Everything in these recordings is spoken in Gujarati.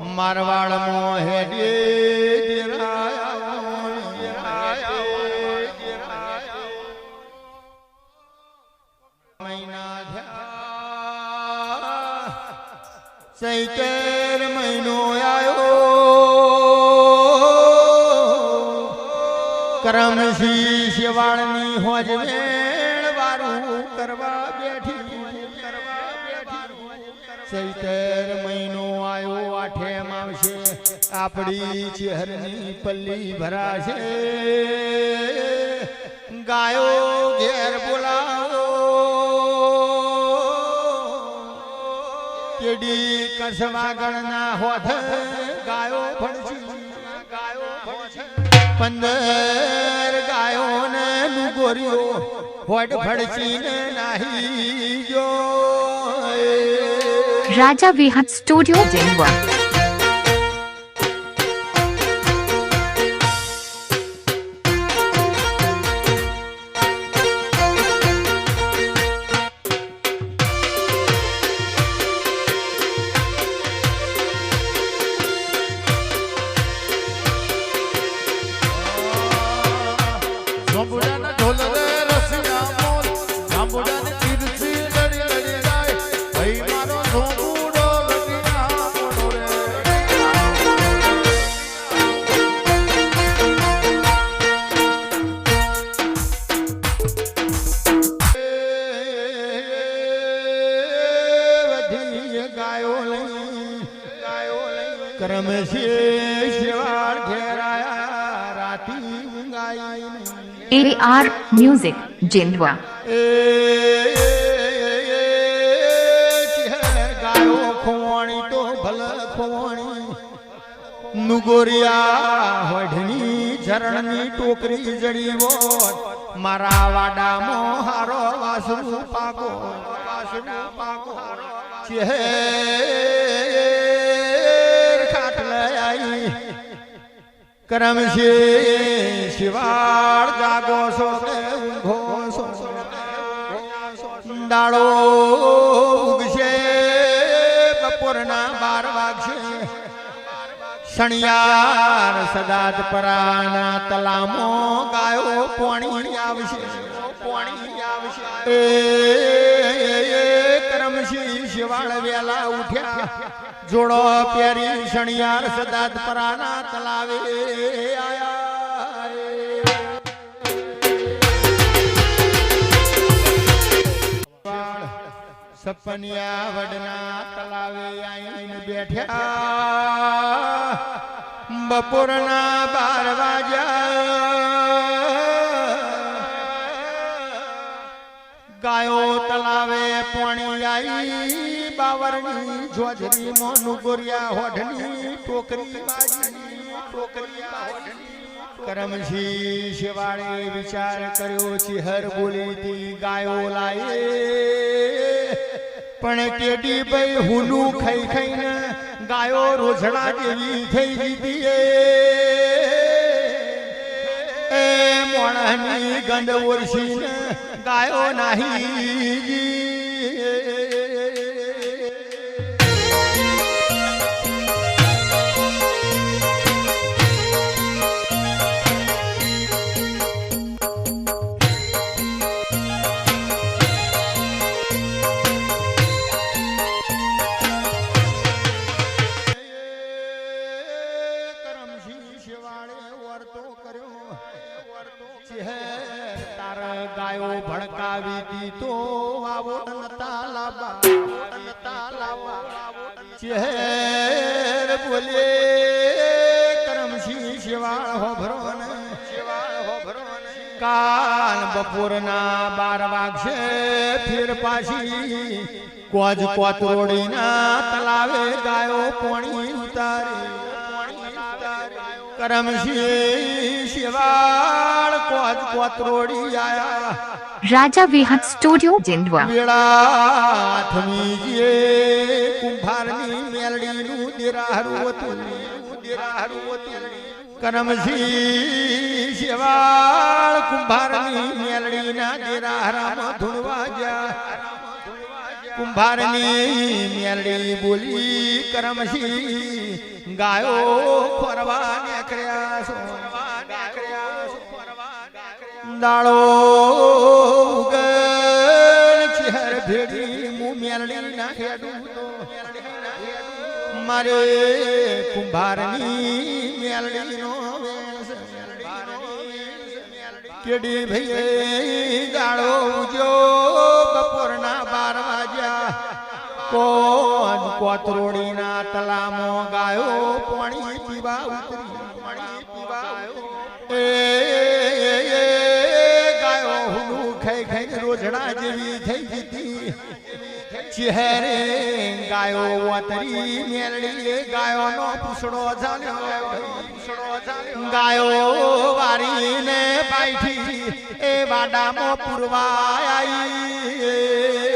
મારવાડ મહિના થયા ચૈતર મહિનો આવ્યો કરમસી શિવાળની હોજ વેણ વારું કરવા બેઠી. કરવા બેઠી ચૈતર મહિનો આવ્યો આઠેમ આવશે આપણી ચહેરની પલ્લી ભરાશે. ગાયો ઘેર બોલાવો. કેડી કસવા ગણના હોથ, ગાયો ભણસી ગાયો પંદર ગાયો ને નુગોરીઓ હોઠ ભડસી ને નાહી જો Vihat Studio Denver. જાંબુડાના ઢોલ ગાયો લઈ ગાયો લઈ કરમ છે શિવાળ ઘેરાયા રાતી ઊંઘાઈ AR Music Jindwa. ગાયો ખોવાણી તો ભલ ખોવાણી. નુગોરિયા હોઢની ઝરણની ટોકરી જડી હોત મારા વાડામાં હારો વાસરુ પાકો વાસરુ પાકો. ચહેર ખાટલે આઈ કરમ છે શિવાળ જાગો છો કે ઊંઘો છો દાડો ઉગશે, બપોરના બાર વાગશે. શણિયાર સદાત પરાના તલામો ગાયો પોણી આવશે પોણી આવશે. એ શિવાળ વેલા ઉઠ્યા. જોડો પ્યારી શણિયાર સદાત પરાના તલાવે. આયા સપનિયા વડના તલાવે આઈને બેઠ્યા. બપોરના બાર વાગ્યા. બાવરની જોજરી મોનું ગોરિયા હોઢની, ટોકરી કરમશી શિવાળે વિચાર કર્યો, ચિહર બોલીતી ગાયો લાયે. પણ ટેડી ભાઈ હુલું ખાઈ ખાઈને ગાયો રોઝડા જેવી થઈ જીતી એ મોણની ગંધ ઓરસીને ગાયો નાહી ચહેર તાર ગાયો ભડકાવી દીધો, આવો નતા લાબા નતા લાબા ચહેર બોલે કરમસિંહ શિવાળ હો ને શિવાળ હોભરો ને કાલ બપોરના બાર વાગશે, ફેર પાછી કોજ કોતરોડીના તલાવે ગાયો પોણી ઉતારે. Studio Jindwa. વેળા થમીજીએ કુંભારની મેલડીનું દેરાહરું હતું. દેરાહરું હતું. કરમશી શિવાળ કુંભારની મેલડીના દેરાહરામાં ધૂળવા ગયા. કુંભારની મેલડી બોલી કરમશી, ગાયો ફરવા નીકળ્યા છો દાળો ઉગલ ચહેર ભેડી મું મેલડી ના હેડું તો મારે કુંભારની મેલડીનો નો કેડી ભાઈ દાડો ઉજો કોણ કોતરોડીના તલામો ગાયો પાણી પીવા ઉતરી પાણી પીવા એ ગાયો હુનું ખાઈ ખાઈ રોજડા જેવી થઈ જતી. ચહેરે ગાયો વતરી મેળડી ગાયો નો પૂછડો ઝાલ્યો. ગાયો વારીને પાઈઠી એ વાડામાં પુરવા આઈ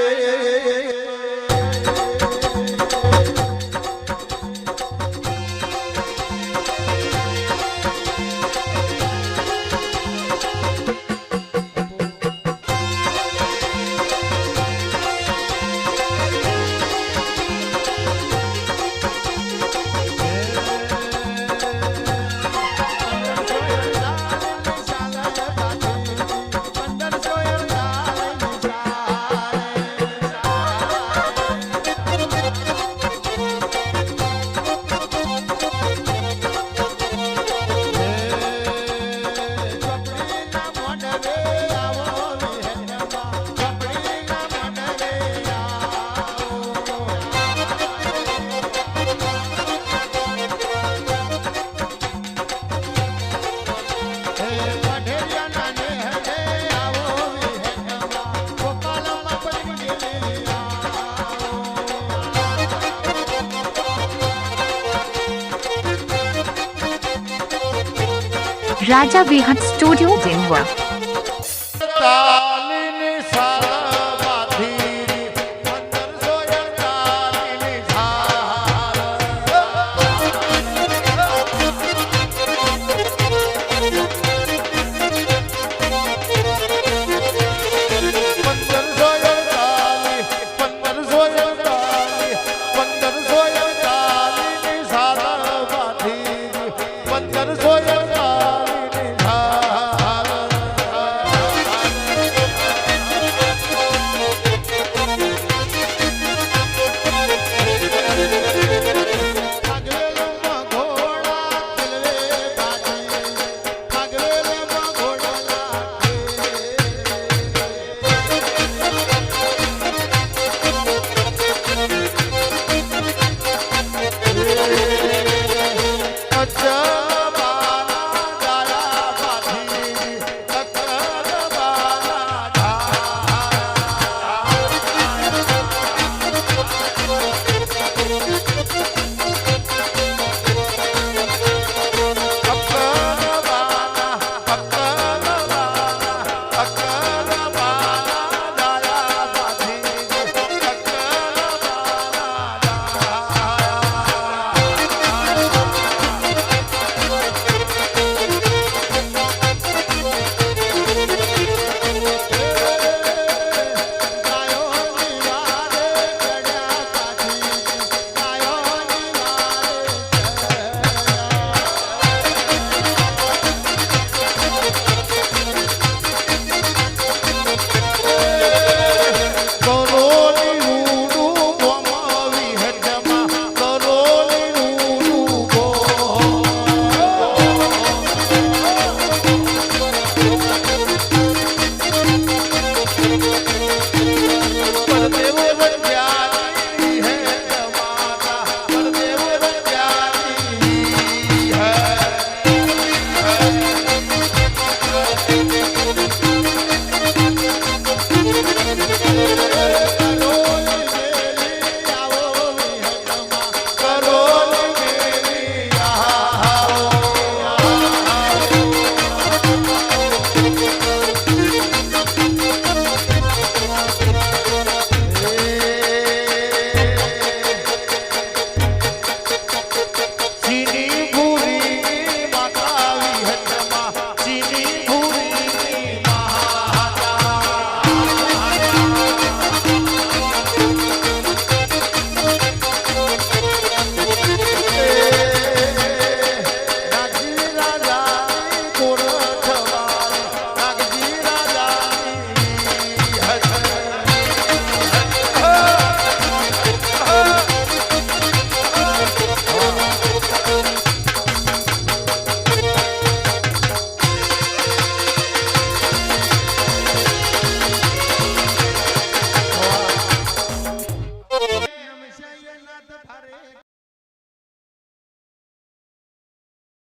રાજા વિહત સ્ટુડિયો જેન્ડવા